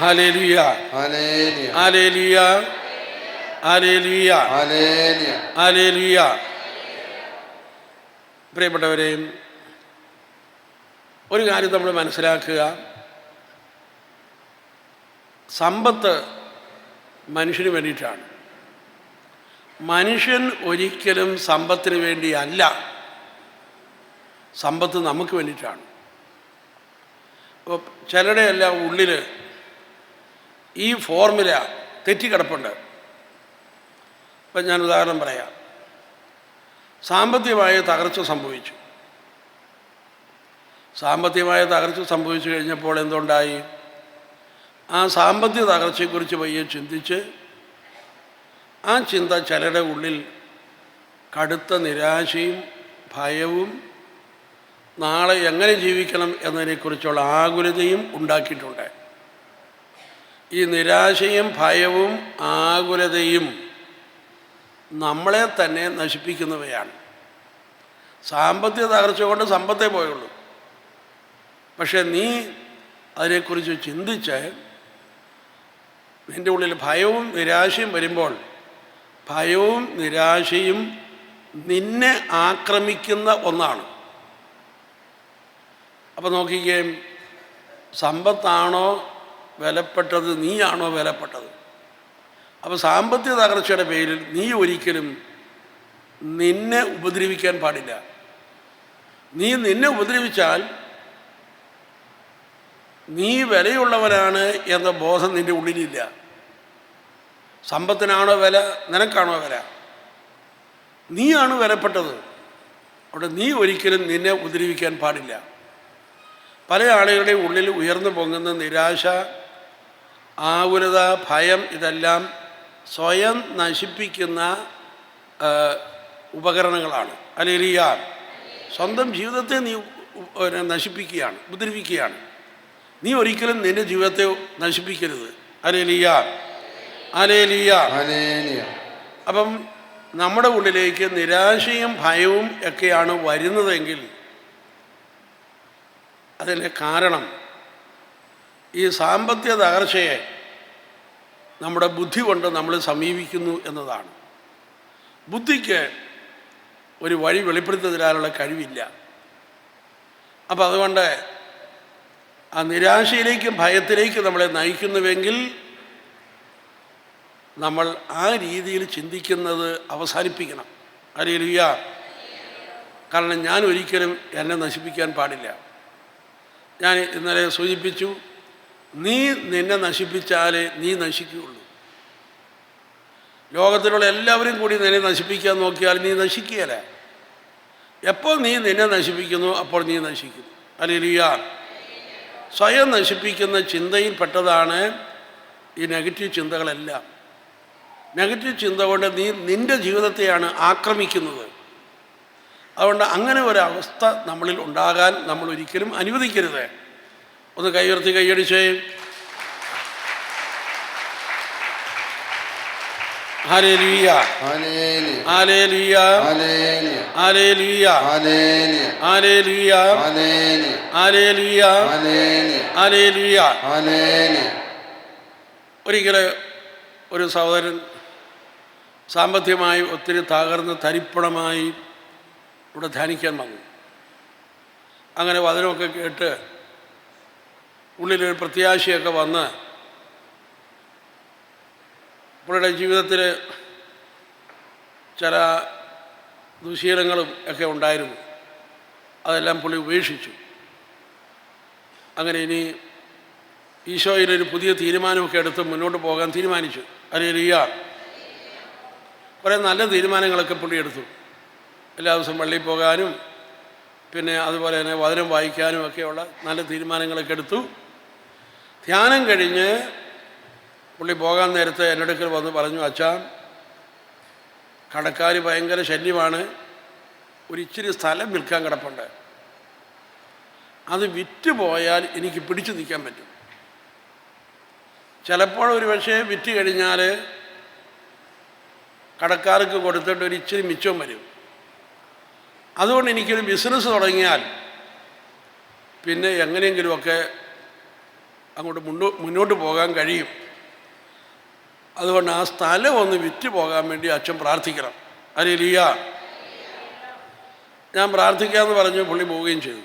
Hallelujah hallelujah hallelujah hallelujah hallelujah പ്രിയപ്പെട്ടവരെ ഒരു കാര്യം നമ്മൾ മനസ്സിലാക്കുക. സമ്പത്ത് മനുഷ്യന് വേണ്ടിയിട്ടാണ്. മനുഷ്യൻ ഒരിക്കലും സമ്പത്തിന് വേണ്ടിയല്ല സമ്പത്ത് നമുക്ക് വേണ്ടിയിട്ടാണ്. അപ്പോൾ ചിലരുടെ എല്ലാം ഉള്ളിൽ ഈ ഫോർമുല തെറ്റിക്കിടപ്പുണ്ട്. ഇപ്പം ഞാൻ ഉദാഹരണം പറയാം. സാമ്പത്തികമായ തകർച്ച സംഭവിച്ചു. സാമ്പത്തികമായ തകർച്ച സംഭവിച്ചു കഴിഞ്ഞപ്പോൾ എന്തുണ്ടായി? ആ സാമ്പത്തിക തകർച്ചയെക്കുറിച്ച് പയ്യെ ചിന്തിച്ച് ആ ചിന്ത ചിലരുടെ ഉള്ളിൽ കടുത്ത നിരാശയും ഭയവും നാളെ എങ്ങനെ ജീവിക്കണം എന്നതിനെക്കുറിച്ചുള്ള ആകുലതയും ഉണ്ടാക്കിയിട്ടുണ്ട്. ഈ നിരാശയും ഭയവും ആകുലതയും നമ്മളെ തന്നെ നശിപ്പിക്കുന്നവയാണ്. സാമ്പത്തിക തകർച്ച കൊണ്ട് സമ്പത്തേ പോയുള്ളൂ. പക്ഷെ നീ അതിനെക്കുറിച്ച് ചിന്തിച്ച് നിന്റെ ഉള്ളിൽ ഭയവും നിരാശയും വരുമ്പോൾ ഭയവും നിരാശയും നിന്നെ ആക്രമിക്കുന്ന ഒന്നാണ്. അപ്പോൾ നോക്കിക്കേ സമ്പത്താണോ വിലപ്പെട്ടത് നീയാണോ വിലപ്പെട്ടത്? അപ്പോൾ സാമ്പത്തിക തകർച്ചയുടെ പേരിൽ നീ ഒരിക്കലും നിന്നെ ഉപദ്രവിക്കാൻ പാടില്ല. നീ നിന്നെ ഉപദ്രവിച്ചാൽ നീ വിലയുള്ളവനാണ് എന്ന ബോധം നിന്റെ ഉള്ളിലില്ല. സമ്പത്തിനാണോ വില നിനക്കാണോ വില? നീയാണ് വിലപ്പെട്ടത്. അവിടെ നീ ഒരിക്കലും നിന്നെ ഉപദ്രവിക്കാൻ പാടില്ല. പല ആളുകളുടെയും ഉള്ളിൽ ഉയർന്നു പൊങ്ങുന്ന നിരാശ ആകുലത ഭയം ഇതെല്ലാം സ്വയം നശിപ്പിക്കുന്ന ഉപകരണങ്ങളാണ്. അലേലിയ സ്വന്തം ജീവിതത്തെ നീ നശിപ്പിക്കുകയാണ് ഉപദ്രവിക്കുകയാണ്. നീ ഒരിക്കലും നിന്റെ ജീവിതത്തെ നശിപ്പിക്കരുത്. അലേലിയ അലേലിയ അപ്പം നമ്മുടെ ഉള്ളിലേക്ക് നിരാശയും ഭയവും ഒക്കെയാണ് വരുന്നതെങ്കിൽ അതിന്റെ കാരണം ഈ സാമ്പത്തിക തകർച്ചയെ നമ്മുടെ ബുദ്ധി കൊണ്ട് നമ്മൾ സമീപിക്കുന്നു എന്നതാണ്. ബുദ്ധിക്ക് ഒരു വഴി വെളിപ്പെടുത്തി തരാനുള്ള കഴിവില്ല. അപ്പം അതുകൊണ്ട് ആ നിരാശയിലേക്കും ഭയത്തിലേക്കും നമ്മളെ നയിക്കുന്നുവെങ്കിൽ നമ്മൾ ആ രീതിയിൽ ചിന്തിക്കുന്നത് അവസാനിപ്പിക്കണം. അറിയില്ല കാരണം ഞാൻ ഒരിക്കലും എന്നെ നശിപ്പിക്കാൻ പാടില്ല. ഞാൻ ഇന്നലെ സൂചിപ്പിച്ചു നീ നിന്നെ നശിപ്പിച്ചാലേ നീ നശിക്കുകയുള്ളൂ. ലോകത്തിലുള്ള എല്ലാവരും കൂടി നിന്നെ നശിപ്പിക്കാൻ നോക്കിയാൽ നീ നശിക്കുകയല്ല. എപ്പോൾ നീ നിന്നെ നശിപ്പിക്കുന്നു അപ്പോൾ നീ നശിക്കുന്നു. അല്ലെങ്കിൽ സ്വയം നശിപ്പിക്കുന്ന ചിന്തയിൽ പെട്ടതാണ് ഈ നെഗറ്റീവ് ചിന്തകളെല്ലാം. നെഗറ്റീവ് ചിന്ത കൊണ്ട് നീ നിന്റെ ജീവിതത്തെയാണ് ആക്രമിക്കുന്നത്. അതുകൊണ്ട് അങ്ങനെ ഒരവസ്ഥ നമ്മളിൽ ഉണ്ടാകാൻ നമ്മൾ ഒരിക്കലും അനുവദിക്കരുത്. ഒന്ന് കൈയടിച്ചേ ഹല്ലേലൂയ ഹല്ലേലൂയ ഹല്ലേലൂയ ഒരിക്കൽ ഒരു സഹോദരൻ സാമ്പത്തികമായി ഒത്തിരി തകർന്ന് തരിപ്പണമായി ഇവിടെ ധ്യാനിക്കാൻ വന്നു അങ്ങനെ വചനമൊക്കെ കേട്ട് ഉള്ളിലൊരു പ്രത്യാശയൊക്കെ വന്ന് പുള്ളിയുടെ ജീവിതത്തിൽ ചില ദുശീലങ്ങളും ഒക്കെ ഉണ്ടായിരുന്നു. അതെല്ലാം പുള്ളി ഉപേക്ഷിച്ചു. അങ്ങനെ ഇനി ഈശോയിലൊരു പുതിയ തീരുമാനമൊക്കെ എടുത്ത് മുന്നോട്ട് പോകാൻ തീരുമാനിച്ചു. അല്ലേലിയ കുറേ നല്ല തീരുമാനങ്ങളൊക്കെ പുള്ളി എടുത്തു. എല്ലാ ദിവസവും പള്ളിയിൽ പോകാനും പിന്നെ അതുപോലെ തന്നെ വചനം വായിക്കാനും ഒക്കെയുള്ള നല്ല തീരുമാനങ്ങളൊക്കെ എടുത്തു. ധ്യാനം കഴിഞ്ഞ് പുള്ളി പോകാൻ നേരത്തെ എന്റെ അടുക്കൽ വന്ന് പറഞ്ഞു അച്ഛാ കടക്കാർ ഭയങ്കര ശല്യമാണ്. ഒരു ഇച്ചിരി സ്ഥലം വിൽക്കാൻ കിടപ്പുണ്ട്. അത് വിറ്റ് പോയാൽ എനിക്ക് പിടിച്ചു നിൽക്കാൻ പറ്റും. ചിലപ്പോൾ ഒരു പക്ഷേ വിറ്റ് കഴിഞ്ഞാൽ കടക്കാർക്ക് കൊടുത്തിട്ട് ഒരു ഇച്ചിരി മിച്ചവും വരും. അതുകൊണ്ട് എനിക്കൊരു ബിസിനസ് തുടങ്ങിയാൽ പിന്നെ എങ്ങനെയെങ്കിലുമൊക്കെ അങ്ങോട്ട് മുന്നോ മുന്നോട്ട് പോകാൻ കഴിയും. അതുകൊണ്ട് ആ സ്ഥലം ഒന്ന് വിറ്റ് പോകാൻ വേണ്ടി അച്ഛൻ പ്രാർത്ഥിക്കണം. അലിയ ഞാൻ പ്രാർത്ഥിക്കാമെന്ന് പറഞ്ഞു പുള്ളി പോവുകയും ചെയ്തു.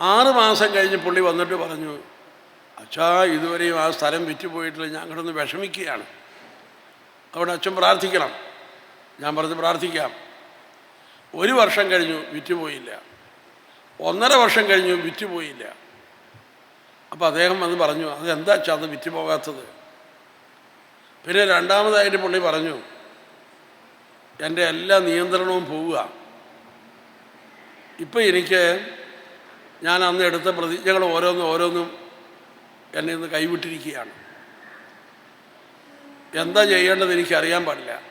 ആറ് മാസം കഴിഞ്ഞ് പുള്ളി വന്നിട്ട് പറഞ്ഞു അച്ഛാ ഇതുവരെയും ആ സ്ഥലം വിറ്റ് പോയിട്ടില്ല ഞാൻ കിടന്ന് വിഷമിക്കുകയാണ്. അതുകൊണ്ട് അച്ഛൻ പ്രാർത്ഥിക്കണം. ഞാൻ പറഞ്ഞ് പ്രാർത്ഥിക്കാം. ഒരു വർഷം കഴിഞ്ഞു വിറ്റുപോയില്ല ഒന്നര വർഷം കഴിഞ്ഞു വിറ്റുപോയില്ല അപ്പോൾ അദ്ദേഹം വന്ന് പറഞ്ഞു അതെന്താ വെച്ചാൽ അത് വിറ്റ് പോകാത്തത് പിന്നെ രണ്ടാമതായിട്ട് പുള്ളി പറഞ്ഞു എന്റെ എല്ലാ നിയന്ത്രണവും പോവുക. ഇപ്പം എനിക്ക് ഞാൻ അന്ന് എടുത്ത പ്രതിജ്ഞകൾ ഓരോന്നും ഓരോന്നും എന്നെ ഇന്ന് കൈവിട്ടിരിക്കുകയാണ്. എന്താ ചെയ്യേണ്ടത് എനിക്കറിയാൻ പാടില്ല.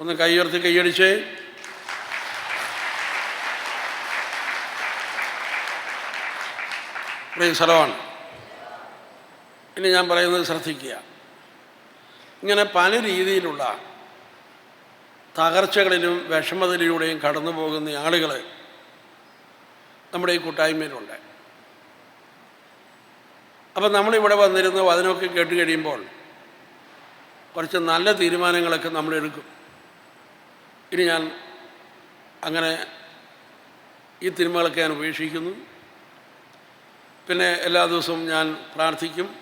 ഒന്ന് കൈയുയർത്തി കൈയടിച്ചേ പ്രിയ സ്ഥലമാണ്. ഇനി ഞാൻ പറയുന്നത് ശ്രദ്ധിക്കുക. ഇങ്ങനെ പല രീതിയിലുള്ള തകർച്ചകളിലും വിഷമതയിലൂടെയും കടന്നു പോകുന്ന ആളുകൾ നമ്മുടെ ഈ കൂട്ടായ്മയിലുണ്ട്. അപ്പം നമ്മളിവിടെ വന്നിരുന്നു അതിനൊക്കെ കേട്ട് കഴിയുമ്പോൾ കുറച്ച് നല്ല തീരുമാനങ്ങളൊക്കെ നമ്മൾ എടുക്കും ഇനി ഞാൻ അങ്ങനെ ഈ തിന്മകളൊക്കെ ഞാൻ ഉപേക്ഷിക്കുന്നു. പിന്നെ എല്ലാ ദിവസവും ഞാൻ പ്രാർത്ഥിക്കും.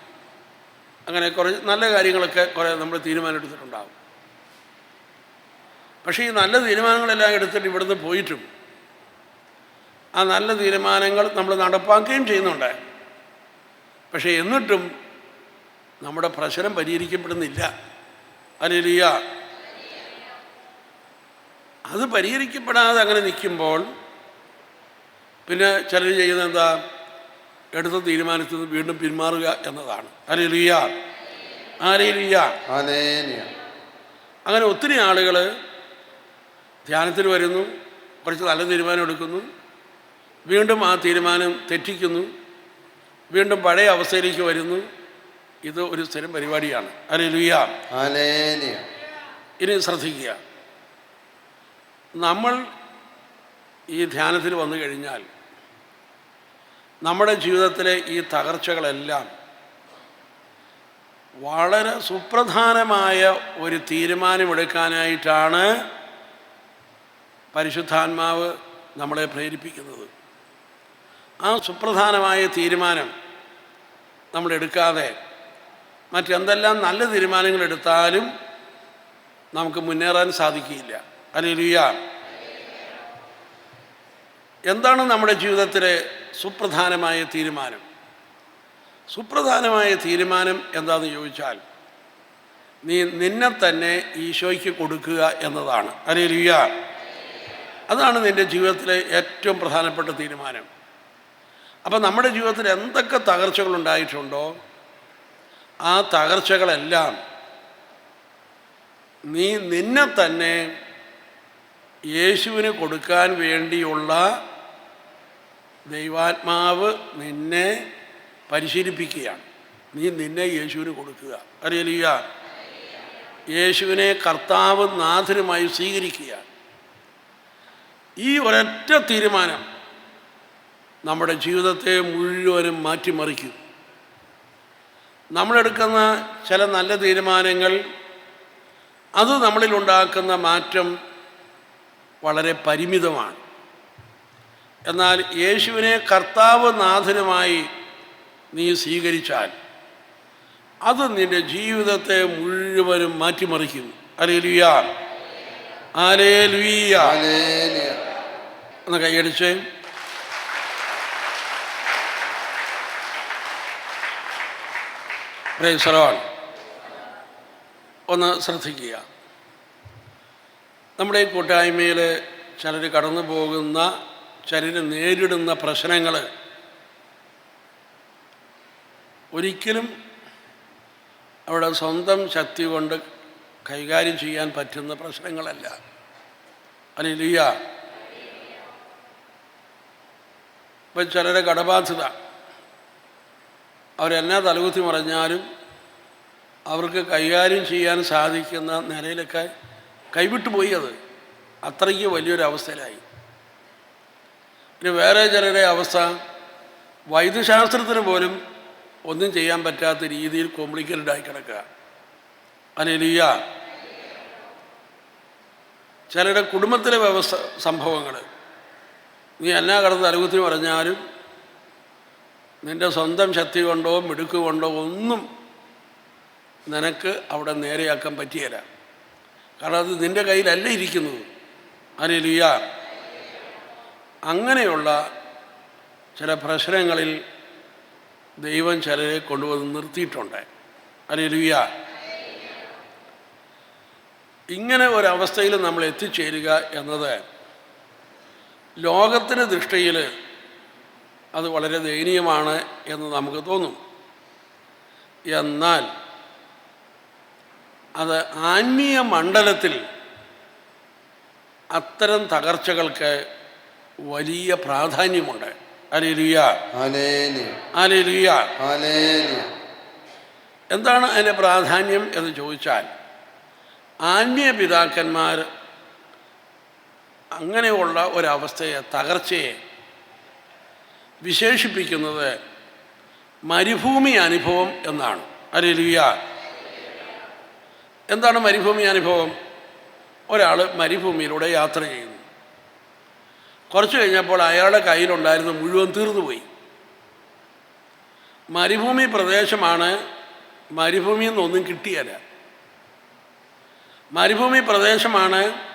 അങ്ങനെ കുറച്ച് നല്ല കാര്യങ്ങളൊക്കെ കുറേ നമ്മൾ തീരുമാനമെടുത്തിട്ടുണ്ടാകും പക്ഷേ ഈ നല്ല തീരുമാനങ്ങളെല്ലാം എടുത്തിട്ട് ഇവിടുന്ന് പോയിട്ടും ആ നല്ല തീരുമാനങ്ങൾ നമ്മൾ നടപ്പാക്കുകയും ചെയ്യുന്നുണ്ട്. പക്ഷേ എന്നിട്ടും നമ്മുടെ പ്രശ്നം പരിഹരിക്കപ്പെടുന്നില്ല. അലിയ അത് പരിഹരിക്കപ്പെടാതെ അങ്ങനെ നിൽക്കുമ്പോൾ പിന്നെ ചിലർ ചെയ്യുന്നത് എന്താ? എടുത്ത തീരുമാനത്തിൽ നിന്ന് വീണ്ടും പിന്മാറുക എന്നതാണ്. ആലിയ ഹല്ലേലൂയ. അങ്ങനെ ഒത്തിരി ആളുകൾ ധ്യാനത്തിന് വരുന്നു കുറച്ച് നല്ല തീരുമാനം എടുക്കുന്നു വീണ്ടും ആ തീരുമാനം തെറ്റിക്കുന്നു വീണ്ടും പഴയ അവസ്ഥയിലേക്ക് വരുന്നു. ഇത് ഒരു സ്ഥിരം പരിപാടിയാണ്. ഹല്ലേലൂയ. ഇനി ശ്രദ്ധിക്കുക. നമ്മൾ ഈ ധ്യാനത്തിൽ വന്നു കഴിഞ്ഞാൽ നമ്മുടെ ജീവിതത്തിലെ ഈ തകർച്ചകളെല്ലാം വളരെ സുപ്രധാനമായ ഒരു തീരുമാനമെടുക്കാനായിട്ടാണ് പരിശുദ്ധാത്മാവ് നമ്മളെ പ്രേരിപ്പിക്കുന്നത്. ആ സുപ്രധാനമായ തീരുമാനം നമ്മൾ എടുക്കാതെ മറ്റെന്തെല്ലാം നല്ല തീരുമാനങ്ങൾ എടുത്താലും നമുക്ക് മുന്നേറാൻ സാധിക്കില്ല അല്ലേലൂയ എന്താണ് നമ്മുടെ ജീവിതത്തിലെ സുപ്രധാനമായ തീരുമാനം? സുപ്രധാനമായ തീരുമാനം എന്താണെന്ന് ചോദിച്ചാൽ നീ നിന്നെ തന്നെ ഈശോയ്ക്ക് കൊടുക്കുക എന്നതാണ്. അല്ലേലൂയ അതാണ് നിന്റെ ജീവിതത്തിലെ ഏറ്റവും പ്രധാനപ്പെട്ട തീരുമാനം. അപ്പം നമ്മുടെ ജീവിതത്തിൽ എന്തൊക്കെ തകർച്ചകൾ ഉണ്ടായിട്ടുണ്ടോ? ആ തകർച്ചകളെല്ലാം നീ നിന്നെ തന്നെ യേശുവിന് കൊടുക്കാൻ വേണ്ടിയുള്ള ദൈവാത്മാവ് നിന്നെ പരിശീലിപ്പിക്കുകയാണ്. നീ നിന്നെ യേശുവിന് കൊടുക്കുക. അറിയലിയ യേശുവിനെ കർത്താവ് നാഥനുമായി സ്വീകരിക്കുക ഈ ഒരൊറ്റ തീരുമാനം നമ്മുടെ ജീവിതത്തെ മുഴുവനും മാറ്റിമറിക്കും. നമ്മളെടുക്കുന്ന ചില നല്ല തീരുമാനങ്ങൾ അത് നമ്മളിൽ ഉണ്ടാക്കുന്ന മാറ്റം വളരെ പരിമിതമാണ്. എന്നാൽ യേശുവിനെ കർത്താവ് നാഥനുമായി നീ സ്വീകരിച്ചാൽ അത് നിന്റെ ജീവിതത്തെ മുഴുവനും മാറ്റിമറിക്കും. Alleluia ആലേലുയ hallelujah. ഒന്ന് കൈയടിച്ചേ. ഒന്ന് ശ്രദ്ധിക്കുക. നമ്മുടെ ഈ കൂട്ടായ്മയിൽ ചിലർ കടന്നു പോകുന്ന ചിലർ നേരിടുന്ന പ്രശ്നങ്ങൾ ഒരിക്കലും അവിടെ സ്വന്തം ശക്തി കൊണ്ട് കൈകാര്യം ചെയ്യാൻ പറ്റുന്ന പ്രശ്നങ്ങളല്ല. അല്ലിയ ഇപ്പം ചിലരെ കടബാധ്യത. അവരെന്നാ തലകുത്തി മറിഞ്ഞാലും അവർക്ക് കൈകാര്യം ചെയ്യാൻ സാധിക്കുന്ന നിലയിലൊക്കെ കൈവിട്ടു പോയി അത്. അത്രയ്ക്ക് വലിയൊരു അവസ്ഥയിലായി ഇനി വേറെ ചിലരുടെ അവസ്ഥ വൈദ്യശാസ്ത്രത്തിന് പോലും ഒന്നും ചെയ്യാൻ പറ്റാത്ത രീതിയിൽ കോംപ്ലിക്കേറ്റഡ് ആയി കിടക്കുക. അനലിയ ചിലരുടെ കുടുംബത്തിലെ വ്യവസ്ഥ സംഭവങ്ങൾ നീ എന്നാ കടന്ന് അലുഖത്തിന് പറഞ്ഞാലും നിന്റെ സ്വന്തം ശക്തി കൊണ്ടോ മിടുക്ക് കൊണ്ടോ ഒന്നും നിനക്ക് അവിടെ നേരെയാക്കാൻ പറ്റിയല്ല കാരണം അത് നിന്റെ കയ്യിലല്ല ഇരിക്കുന്നത്. അനിലിയ അങ്ങനെയുള്ള ചില പ്രശ്നങ്ങളിൽ ദൈവം ചിലരെ കൊണ്ടുവന്ന് നിർത്തിയിട്ടുണ്ട്. അനിലിയ ഇങ്ങനെ ഒരവസ്ഥയിൽ നമ്മൾ എത്തിച്ചേരുക എന്നത് ലോകത്തിന് ദൃഷ്ടിയിൽ അത് വളരെ ദയനീയമാണ് എന്ന് നമുക്ക് തോന്നും. എന്നാൽ അത് ആത്മീയ മണ്ഡലത്തിൽ അത്തരം തകർച്ചകൾക്ക് വലിയ പ്രാധാന്യമുണ്ട്. എന്താണ് അതിന്റെ പ്രാധാന്യം എന്ന് ചോദിച്ചാൽ ആത്മീയ പിതാക്കന്മാർ അങ്ങനെയുള്ള ഒരവസ്ഥയെ തകർച്ചയെ വിശേഷിപ്പിക്കുന്നത് മരുഭൂമി അനുഭവം എന്നാണ്. അലിയ എന്താണ് മരുഭൂമി അനുഭവം? ഒരാൾ മരുഭൂമിയിലൂടെ യാത്ര ചെയ്യുന്നു. കുറച്ച് കഴിഞ്ഞപ്പോൾ അയാളുടെ കയ്യിലുണ്ടായിരുന്ന മുഴുവൻ തീർന്നുപോയി. മരുഭൂമി പ്രദേശമാണ് മരുഭൂമിയിൽ നിന്നൊന്നും കിട്ടിയല്ല. മരുഭൂമി പ്രദേശമാണ്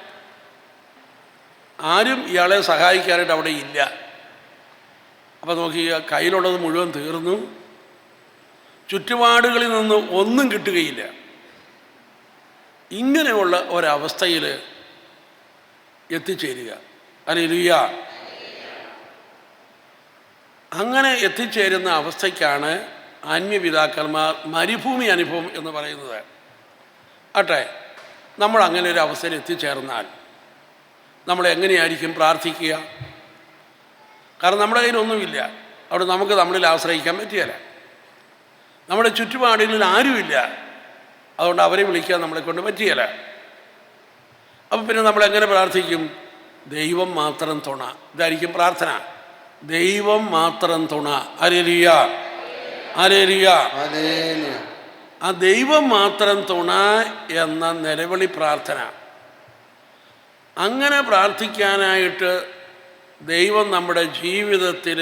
ആരും ഇയാളെ സഹായിക്കാനായിട്ട് അവിടെ ഇല്ല. അപ്പോൾ നോക്കി കയ്യിലുള്ളത് മുഴുവൻ തീർന്നു. ചുറ്റുപാടുകളിൽ നിന്ന് ഒന്നും കിട്ടുകയില്ല. ഇങ്ങനെയുള്ള ഒരവസ്ഥയിൽ എത്തിച്ചേരുക. അലിയ അങ്ങനെ എത്തിച്ചേരുന്ന അവസ്ഥയ്ക്കാണ് ആത്മീയപിതാക്കന്മാർ മരുഭൂമി അനുഭവം എന്ന് പറയുന്നത്. ആട്ടെ നമ്മൾ അങ്ങനെ ഒരു അവസ്ഥയിൽ എത്തിച്ചേർന്നാൽ നമ്മൾ എങ്ങനെയായിരിക്കും പ്രാർത്ഥിക്കുക? കാരണം നമ്മുടെ കയ്യിലൊന്നുമില്ല അവിടെ നമുക്ക് നമ്മളിൽ ആശ്രയിക്കാൻ പറ്റിയല്ല. നമ്മുടെ ചുറ്റുപാടുകളിൽ ആരുമില്ല. അതുകൊണ്ട് അവരെ വിളിക്കാൻ നമ്മളെ കൊണ്ട് പറ്റിയല്ല. അപ്പം പിന്നെ നമ്മൾ എങ്ങനെ പ്രാർത്ഥിക്കും? ദൈവം മാത്രം തുണ. ഇതായിരിക്കും പ്രാർത്ഥന. ദൈവം മാത്രം തുണ. അരലിയ അരലിയ ആ ദൈവം മാത്രം തുണ എന്ന നിലവിളി പ്രാർത്ഥന. അങ്ങനെ പ്രാർത്ഥിക്കാനായിട്ട് ദൈവം നമ്മുടെ ജീവിതത്തിൽ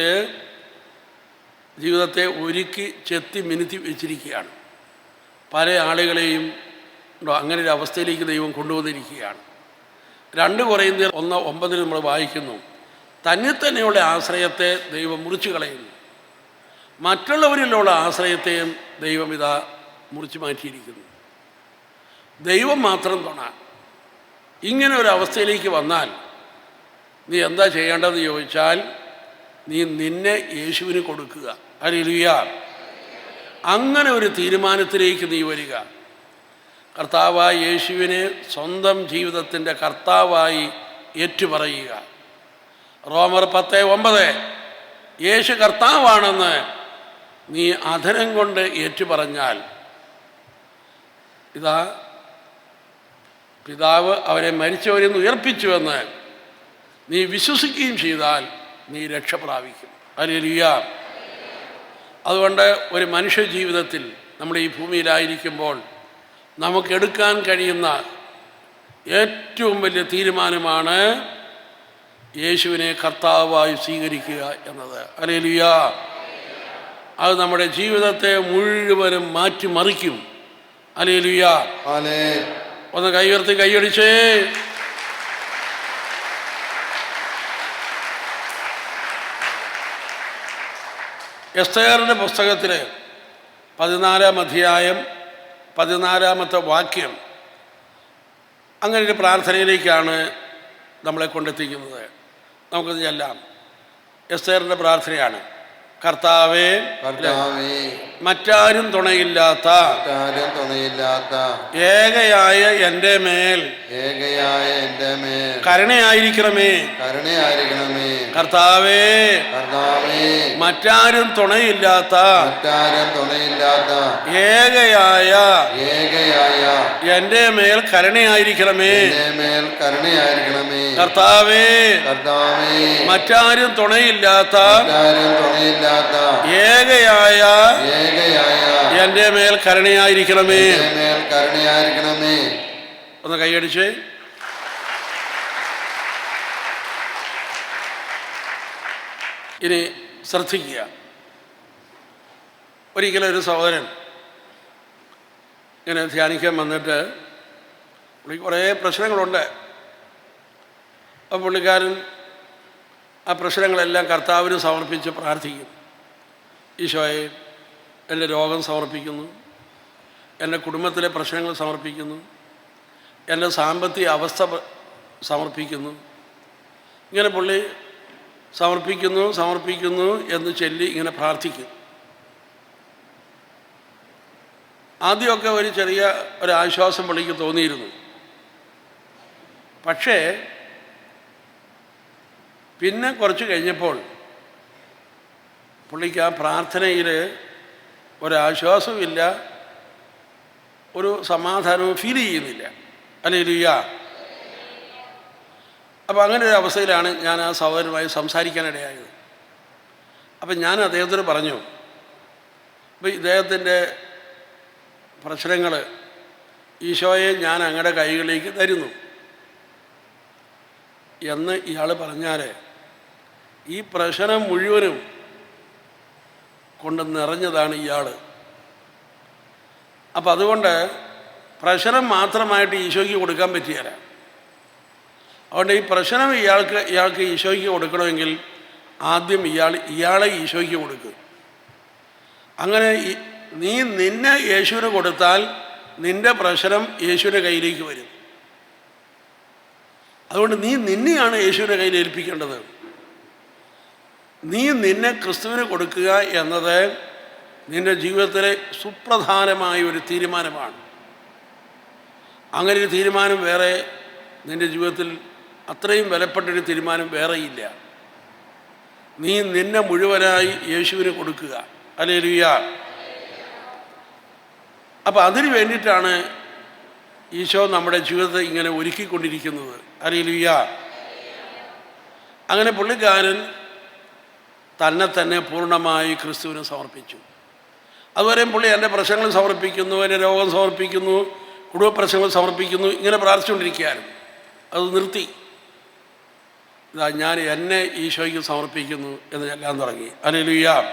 ജീവിതത്തെ ഒരുക്കി ചെത്തി മിനുത്തി വെച്ചിരിക്കുകയാണ്. പല ആളുകളെയും അങ്ങനെ ഒരു അവസ്ഥയിലേക്ക് ദൈവം കൊണ്ടുവന്നിരിക്കുകയാണ്. രണ്ട് കുറയുന്ന ഒന്ന് ഒമ്പതിൽ നമ്മൾ വായിക്കുന്നു. തന്നെ തന്നെയുള്ള ആശ്രയത്തെ ദൈവം മുറിച്ചു കളയുന്നു. മറ്റുള്ളവരിലുള്ള ആശ്രയത്തെയും ദൈവം ഇതാ മുറിച്ചു മാറ്റിയിരിക്കുന്നു. ദൈവം മാത്രം തുണ ഇങ്ങനെ ഒരു അവസ്ഥയിലേക്ക് വന്നാൽ നീ എന്താ ചെയ്യേണ്ടതെന്ന് ചോദിച്ചാൽ നീ നിന്നെ യേശുവിന് കൊടുക്കുക. അലിയ അങ്ങനെ ഒരു തീരുമാനത്തിലേക്ക് നീ വരിക. കർത്താവായി യേശുവിനെ സ്വന്തം ജീവിതത്തിന്റെ കർത്താവായി ഏറ്റുപറയുക. റോമർ പത്ത് ഒമ്പത് യേശു കർത്താവാണെന്ന് നീ അധരം കൊണ്ട് ഏറ്റുപറഞ്ഞാൽ ഇതാ പിതാവ് അവരെ മരിച്ചവരിൽ നിന്ന് ഉയർപ്പിച്ചുവെന്ന് നീ വിശ്വസിക്കുകയും ചെയ്താൽ നീ രക്ഷ പ്രാപിക്കും. അലിയ അതുകൊണ്ട് ഒരു മനുഷ്യ ജീവിതത്തിൽ നമ്മുടെ ഈ ഭൂമിയിലായിരിക്കുമ്പോൾ നമുക്കെടുക്കാൻ കഴിയുന്ന ഏറ്റവും വലിയ തീരുമാനമാണ് യേശുവിനെ കർത്താവായി സ്വീകരിക്കുക എന്നത്. അലേലിയ അത് നമ്മുടെ ജീവിതത്തെ മുഴുവനും മാറ്റിമറിക്കും. അലേലിയ ഹല്ലേലൂയ ഒന്ന് കൈയുയർത്തി കൈയടിച്ചേ. എസ്തേറിന്റെ പുസ്തകത്തിൽ പതിനാലാം അധ്യായം പതിനാലാമത്തെ വാക്യം അങ്ങനെ ഒരു പ്രാർത്ഥനയിലേക്കാണ് നമ്മളെ കൊണ്ടെത്തിക്കുന്നത്. നമുക്കത് ചെല്ലാം. എസ്തേറിന്റെ പ്രാർത്ഥനയാണ്. കർത്താവേ കർത്താവേ മറ്റാരും തുണയില്ലാത്ത മറ്റാരും തുണയില്ലാത്ത ഏകയായ എന്റെ മേൽ ഏകയായ എന്റെ മേൽ കരുണയായിരിക്കണമേ. കരുണയായിരിക്കണമേ. കർത്താവേ കർത്താവേ മറ്റാരും തുണയില്ലാത്ത മറ്റാരും തുണയില്ലാത്ത ഏകയായ ഏകയായ എന്റെ മേൽ കരുണയായിരിക്കണമേ. എന്റെ മേൽ കരുണയായിരിക്കണമേ. കർത്താവേ കർത്താവേ മറ്റാരും തുണയില്ലാത്ത മറ്റാരും തുണയില്ലാത്ത ഏകയായ എന്റെ മേൽ കരുണയായിരിക്കണമേ. കരുണയായിരിക്കണമേ. ഒന്ന് കൈയടിച്ചേ. ഇനി ശ്രദ്ധിക്കുക. ഒരിക്കലും ഒരു സഹോദരൻ ഇങ്ങനെ ധ്യാനിക്കാൻ വന്നിട്ട് പുള്ളി കുറേ പ്രശ്നങ്ങളുണ്ട്. അപ്പോൾ പുള്ളിക്കാരൻ ആ പ്രശ്നങ്ങളെല്ലാം കർത്താവിന് സമർപ്പിച്ച് പ്രാർത്ഥിക്കും ഈശോയെ എന്റെ രോഗം സമർപ്പിക്കുന്നു. എന്റെ കുടുംബത്തിലെ പ്രശ്നങ്ങൾ സമർപ്പിക്കുന്നു. എന്റെ സാമ്പത്തിക അവസ്ഥ സമർപ്പിക്കുന്നു. ഇങ്ങനെ പുള്ളി സമർപ്പിക്കുന്നു സമർപ്പിക്കുന്നു എന്ന് ചൊല്ലി ഇങ്ങനെ പ്രാർത്ഥിക്കും. ആദ്യമൊക്കെ ഒരു ചെറിയ ഒരു ആശ്വാസം പുള്ളിക്ക് തോന്നിയിരുന്നു. പക്ഷേ പിന്നെ കുറച്ച് കഴിഞ്ഞപ്പോൾ പുള്ളിക്ക് ആ പ്രാർത്ഥനയിൽ ഒരാശ്വാസവുമില്ല ഒരു സമാധാനവും ഫീൽ ചെയ്യുന്നില്ല. അല്ലേ ലുയ്യ അപ്പോൾ അങ്ങനെ ഒരു അവസ്ഥയിലാണ് ഞാൻ ആ സഹോദരനുമായി സംസാരിക്കാനിടയായത്. അപ്പം ഞാൻ അദ്ദേഹത്തിന് പറഞ്ഞു അപ്പോൾ ഇദ്ദേഹത്തിന്റെ പ്രശ്നങ്ങൾ ഈശോയെ ഞാൻ അങ്ങയുടെ കൈകളിലേക്ക് തരുന്നു. എന്ന് ഇയാൾ പറഞ്ഞാൽ ഈ പ്രശ്നം മുഴുവനും കൊണ്ട് നിറഞ്ഞതാണ് ഇയാൾ അപ്പം അതുകൊണ്ട് പ്രശ്നം മാത്രമായിട്ട് ഈശോയ്ക്ക് കൊടുക്കാൻ പറ്റിയല്ല അതുകൊണ്ട് ഈ പ്രശ്നം ഇയാൾക്ക് ഇയാൾക്ക് ഈശോയ്ക്ക് കൊടുക്കണമെങ്കിൽ ആദ്യം ഇയാൾ ഇയാളെ ഈശോയ്ക്ക് കൊടുക്കുക അങ്ങനെ നീ നിന്നെ യേശുവിന് കൊടുത്താൽ നിന്റെ പ്രശ്നം യേശുവിന്റെ കയ്യിലേക്ക് വരും. അതുകൊണ്ട് നീ നിന്നെയാണ് യേശുവിന്റെ കയ്യിൽ ഏൽപ്പിക്കേണ്ടത്. നീ നിന്നെ ക്രിസ്തുവിന് കൊടുക്കുക എന്നത് നിന്റെ ജീവിതത്തിലെ സുപ്രധാനമായ ഒരു തീരുമാനമാണ്. അങ്ങനെ ഒരു തീരുമാനം വേറെ നിന്റെ ജീവിതത്തിൽ അത്രയും വിലപ്പെട്ടൊരു തീരുമാനം വേറെയില്ല നീ നിന്നെ മുഴുവനായി യേശുവിന് കൊടുക്കുക. അല്ലേ ലുയ്യ അപ്പം അതിന് വേണ്ടിയിട്ടാണ് ഈശോ നമ്മുടെ ജീവിതത്തെ ഇങ്ങനെ ഒരുക്കിക്കൊണ്ടിരിക്കുന്നത്. അല്ലേ ലുയ്യ അങ്ങനെ പുള്ളിക്കാരൻ തന്നെ തന്നെ പൂർണമായി ക്രിസ്തുവിന് സമർപ്പിച്ചു. അതുവരെയും പുള്ളി എന്റെ പ്രശ്നങ്ങൾ സമർപ്പിക്കുന്നു എന്റെ രോഗം സമർപ്പിക്കുന്നു കുടുംബ പ്രശ്നങ്ങൾ സമർപ്പിക്കുന്നു ഇങ്ങനെ പ്രാർത്ഥിച്ചുകൊണ്ടിരിക്കുകയായിരുന്നു. അത് നിർത്തി. ഇതാ ഞാൻ എന്നെ ഈശോയ്ക്ക് സമർപ്പിക്കുന്നു എന്ന് ചെല്ലാൻ തുടങ്ങി. അല്ലേലുയ്യ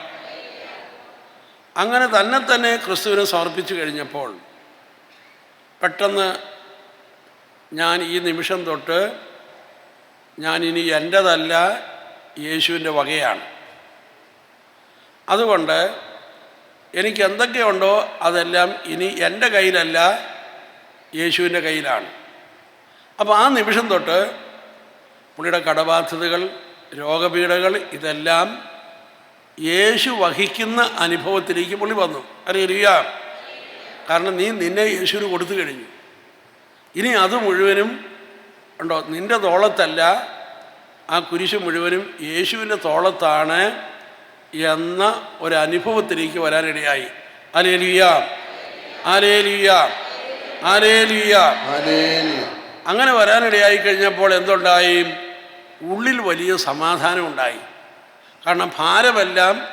അങ്ങനെ തന്നെ തന്നെ ക്രിസ്തുവിനെ സമർപ്പിച്ചു കഴിഞ്ഞപ്പോൾ പെട്ടെന്ന് ഞാൻ ഈ നിമിഷം തൊട്ട് ഞാൻ ഇനി എന്റെതല്ല യേശുവിന്റെ വകയാണ്. അതുകൊണ്ട് എനിക്ക് എന്തൊക്കെയുണ്ടോ അതെല്ലാം ഇനി എന്റെ കയ്യിലല്ല യേശുവിന്റെ കയ്യിലാണ്. അപ്പോൾ ആ നിമിഷം തൊട്ട് പുള്ളിയുടെ കടബാധ്യതകൾ രോഗപീഠകൾ ഇതെല്ലാം യേശു വഹിക്കുന്ന അനുഭവത്തിലേക്ക് പുള്ളി വന്നു. അറിയില്ല കാരണം നീ നിന്നെ യേശുവിന് കൊടുത്തു കഴിഞ്ഞു. ഇനി അത് മുഴുവനും ഉണ്ടോ? നിന്റെ തോളത്തല്ല ആ കുരിശ് മുഴുവനും യേശുവിന്റെ തോളത്താണ് എന്ന ഒരു അനുഭവത്തിലേക്ക് വരാനിടയായി അലേലിയ. അങ്ങനെ വരാനിടയായി കഴിഞ്ഞപ്പോൾ എന്തുണ്ടായി? ഉള്ളിൽ വലിയ സമാധാനം ഉണ്ടായി കാരണം ഭാരമെല്ലാം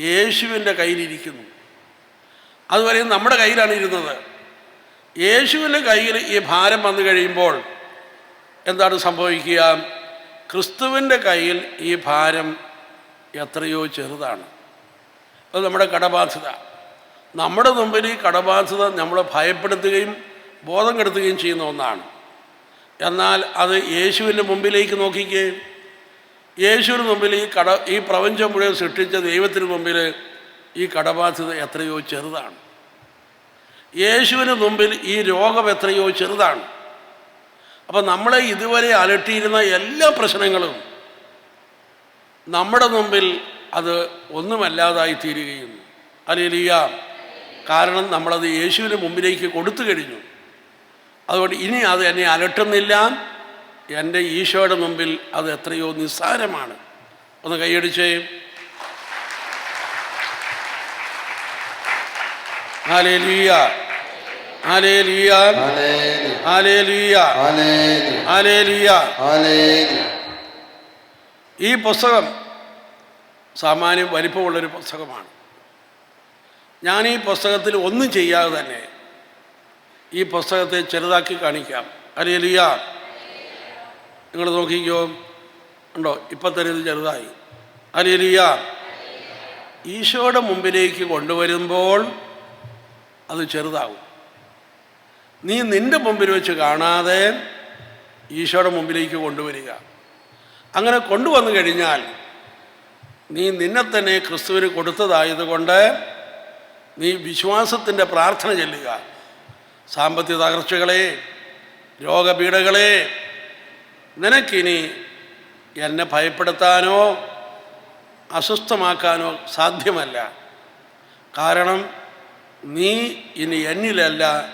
യേശുവിന്റെ കയ്യിലിരിക്കുന്നു. അതുവരെ നമ്മുടെ കയ്യിലാണ് ഇരുന്നത്. യേശുവിന്റെ കയ്യിൽ ഈ ഭാരം വന്നു കഴിയുമ്പോൾ എന്താണ് സംഭവിക്കുക? ക്രിസ്തുവിന്റെ കയ്യിൽ ഈ ഭാരം എത്രയോ ചെറുതാണ്. അത് നമ്മുടെ കടബാധ്യത. നമ്മുടെ മുമ്പിൽ ഈ കടബാധ്യത നമ്മളെ ഭയപ്പെടുത്തുകയും ബോധം കെടുത്തുകയും ചെയ്യുന്ന ഒന്നാണ്. എന്നാൽ അത് യേശുവിന്റെ മുമ്പിലേക്ക് നോക്കിക്കേ. യേശുവിന് മുമ്പിൽ ഈ കട ഈ പ്രപഞ്ചം മുഴുവൻ സൃഷ്ടിച്ച ദൈവത്തിന് മുമ്പിൽ ഈ കടബാധ്യത എത്രയോ ചെറുതാണ്. യേശുവിന് മുമ്പിൽ ഈ രോഗം എത്രയോ ചെറുതാണ്. അപ്പം നമ്മളെ ഇതുവരെ അലട്ടിയിരുന്ന എല്ലാ പ്രശ്നങ്ങളും നമ്മുടെ മുമ്പിൽ അത് ഒന്നുമല്ലാതായി തീരുകയും അലിയ കാരണം നമ്മളത് യേശുവിന് മുമ്പിലേക്ക് കൊടുത്തു കഴിഞ്ഞു. അതുകൊണ്ട് ഇനി അത് എന്നെ അലട്ടുന്നില്ല. എന്റെ ഈശോയുടെ മുമ്പിൽ അത് എത്രയോ നിസ്സാരമാണ്. ഒന്ന് കൈയടിച്ചേ. Hallelujah hallelujah hallelujah hallelujah hallelujah. ഈ പുസ്തകം സാമാന്യം വലിപ്പമുള്ളൊരു പുസ്തകമാണ്. ഞാൻ ഈ പുസ്തകത്തിൽ ഒന്നും ചെയ്യാതെ തന്നെ ഈ പുസ്തകത്തെ ചെറുതാക്കി കാണിക്കാം. അലിയലിയ നിങ്ങൾ നോക്കിക്കോ. ഉണ്ടോ ഇപ്പം തന്നെ ഇത് ചെറുതായി. അലിയലിയ ഈശോയുടെ മുമ്പിലേക്ക് കൊണ്ടുവരുമ്പോൾ അത് ചെറുതാകും. നീ നിന്റെ മുമ്പിൽ വെച്ച് കാണാതെ ഈശോയുടെ മുമ്പിലേക്ക് കൊണ്ടുവരിക. അങ്ങനെ കൊണ്ടുവന്നു കഴിഞ്ഞാൽ നീ നിന്നെ തന്നെ ക്രിസ്തുവിന് കൊടുത്തതായതുകൊണ്ട് നീ വിശ്വാസത്തിന്റെ പ്രാർത്ഥന ചെല്ലുക. സാമ്പത്തിക തകർച്ചകളെ രോഗപീഠകളെ നിനക്കിനി എന്നെ ഭയപ്പെടുത്താനോ അസ്വസ്ഥമാക്കാനോ സാധ്യമല്ല. കാരണം നീ ഇനി എന്നിലല്ല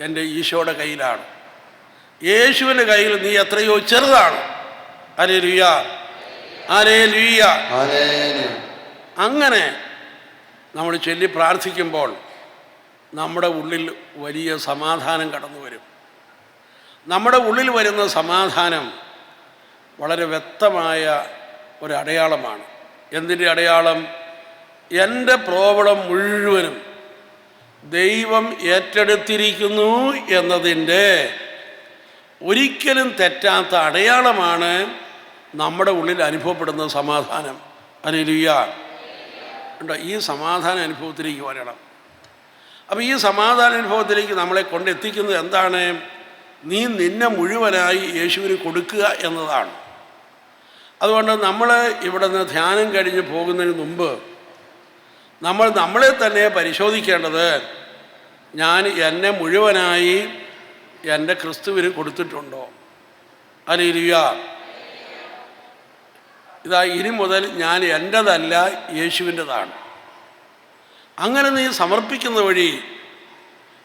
എന്റെ ഈശോയുടെ കയ്യിലാണ്. യേശുവിന്റെ കയ്യിൽ നീ എത്രയോ ചെറുതാണ്. അങ്ങനെ നമ്മൾ ചൊല്ലി പ്രാർത്ഥിക്കുമ്പോൾ നമ്മുടെ ഉള്ളിൽ വലിയ സമാധാനം കടന്നു വരും. നമ്മുടെ ഉള്ളിൽ വരുന്ന സമാധാനം വളരെ വ്യക്തമായ ഒരു അടയാളമാണ്. എന്തിന്റെ അടയാളം? എന്റെ പ്രോബ്ലം മുഴുവനും ദൈവം ഏറ്റെടുത്തിരിക്കുന്നു എന്നതിന്റെ ഒരിക്കലും തെറ്റാത്ത അടയാളമാണ് നമ്മുടെ ഉള്ളിൽ അനുഭവപ്പെടുന്ന സമാധാനം അലിലുയ്യ ഉണ്ടോ? ഈ സമാധാന അനുഭവത്തിലേക്ക് വരണം. അപ്പോൾ ഈ സമാധാന അനുഭവത്തിലേക്ക് നമ്മളെ കൊണ്ടെത്തിക്കുന്നത് എന്താണ്? നീ നിന്നെ മുഴുവനായി യേശുവിന് കൊടുക്കുക എന്നതാണ്. അതുകൊണ്ട് നമ്മൾ ഇവിടെ നിന്ന് ധ്യാനം കഴിഞ്ഞ് പോകുന്നതിന് മുമ്പ് നമ്മൾ നമ്മളെ തന്നെ പരിശോധിക്കേണ്ടത് ഞാൻ എന്നെ മുഴുവനായി എന്റെ ക്രിസ്തുവിന് കൊടുത്തിട്ടുണ്ടോ? അലിയ ഇതാ ഇനി മുതൽ ഞാൻ എന്റെതല്ല യേശുവിന്റെതാണ്. അങ്ങനെ നീ സമർപ്പിക്കുന്ന വഴി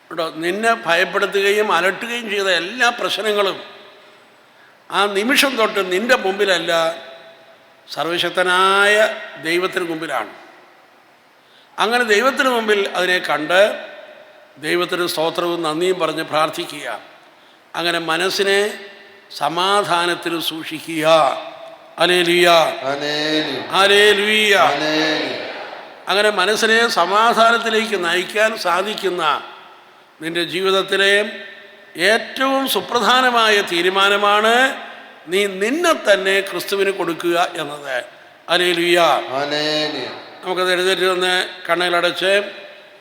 കേട്ടോ നിന്നെ ഭയപ്പെടുത്തുകയും അലട്ടുകയും ചെയ്ത എല്ലാ പ്രശ്നങ്ങളും ആ നിമിഷം തൊട്ട് നിന്റെ മുമ്പിലല്ല സർവശക്തനായ ദൈവത്തിന് മുമ്പിലാണ്. അങ്ങനെ ദൈവത്തിന് മുമ്പിൽ അതിനെ കണ്ട് ദൈവത്തിന് സ്തോത്രവും നന്ദിയും പറഞ്ഞ് പ്രാർത്ഥിക്കുക. അങ്ങനെ മനസ്സിനെ സമാധാനത്തിൽ സൂക്ഷിക്കുക. അങ്ങനെ മനസ്സിനെ സമാധാനത്തിലേക്ക് നയിക്കാൻ സാധിക്കുന്ന നിന്റെ ജീവിതത്തിലെ ഏറ്റവും സുപ്രധാനമായ തീരുമാനമാണ് നീ നിന്നെ തന്നെ ക്രിസ്തുവിന് കൊടുക്കുക എന്നത്. ഹല്ലേലൂയ നമുക്കത് എഴുന്നേറ്റ് നിന്ന് കണ്ണയിലടച്ച്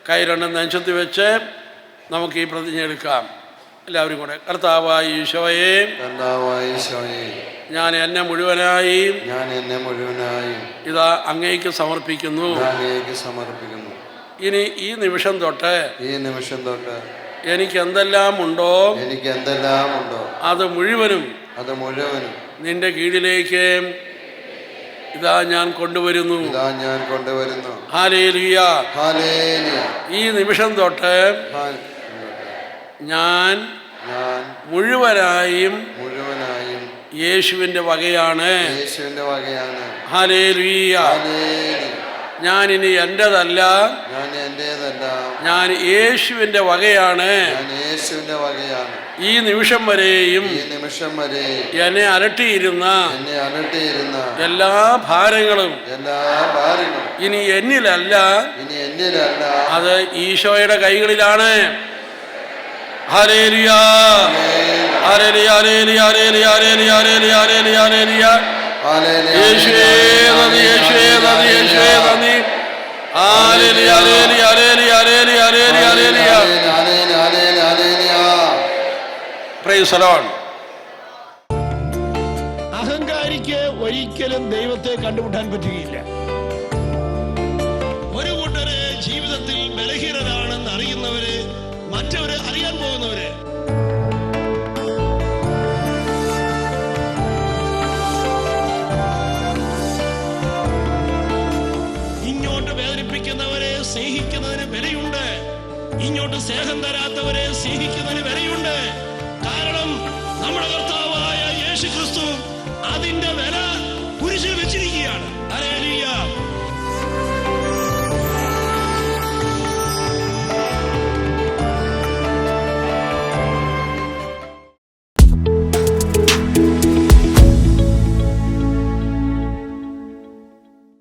കൈ രണ്ടും നെഞ്ചത്തി വെച്ച് നമുക്ക് ഈ പ്രതിജ്ഞ എടുക്കാം. എല്ലാവരും കൂടെ. കർത്താവായ ഈശോയെ. കർത്താവായ ഈശോയെ. ഞാൻ എന്നെ മുഴുവനായി ഞാൻ എന്നെ മുഴുവനായും ഇതാ അങ്ങേക്ക് സമർപ്പിക്കുന്നു. അങ്ങേക്ക് സമർപ്പിക്കുന്നു. ഇനി ഈ നിമിഷം തൊട്ട് ഈ നിമിഷം തൊട്ട് എനിക്ക് എന്തെല്ലാം ഉണ്ടോ? എനിക്ക് എന്തെല്ലാം ഉണ്ടോ? അത് മുഴുവനും അത് മുഴുവനും നിന്റെ കീഴിലേക്ക് ഇതാ ഞാൻ കൊണ്ടുവരുന്നു. ഇതാ ഞാൻ കൊണ്ടുവരുന്നു. ഹാലേലിയ. ഈ നിമിഷം തൊട്ട് ഞാൻ ഞാൻ മുഴുവനായും മുഴുവനായും യേശുവിന്റെ വകയാണ്. യേശുവിന്റെ വകയാണ്. ഞാൻ ഇനി എന്റെതല്ല. ഞാൻ എന്റേതല്ല ഞാൻ യേശുവിന്റെ വകയാണ്. യേശുവിന്റെ വകയാണ്. ഈ നിമിഷം വരെയും ഈ നിമിഷം വരെ എന്നെ അലട്ടിയിരുന്ന എന്നെ അലട്ടിയിരുന്ന എല്ലാ ഭാരങ്ങളും എല്ലാ ഭാരങ്ങളും ഇനി എന്നിലല്ല. ഇനി എന്നിലല്ല. അത് ഈശോയുടെ കൈകളിലാണ്. Hallelujah. Hallelujah, hallelujah, hallelujah, hallelujah, hallelujah, hallelujah, hallelujah. Hallelujah. യേശുവേ നന്ദി, യേശുവേ നന്ദി, യേശുവേ നന്ദി. Hallelujah, hallelujah, hallelujah, hallelujah, hallelujah, hallelujah. Hallelujah, hallelujah, hallelujah. Praise the Lord. അഹങ്കാരിക്ക് ഒരിക്കലും ദൈവത്തെ കണ്ടുമുട്ടാൻ പറ്റുകയില്ല ഒരു കൂട്ടര് മറ്റവരെ അറിയാൻ പോകുന്നവര്. ഇങ്ങോട്ട് വേദനിപ്പിക്കുന്നവരെ സ്നേഹിക്കുന്നതിന് വിലയുണ്ട്. ഇങ്ങോട്ട് സ്നേഹം തരാത്തവരെ സ്നേഹിക്കുന്നതിന് വിലയുണ്ട്. കാരണം നമ്മുടെ ഭർത്താവായ യേശു ക്രിസ്തു അതിന്റെ വില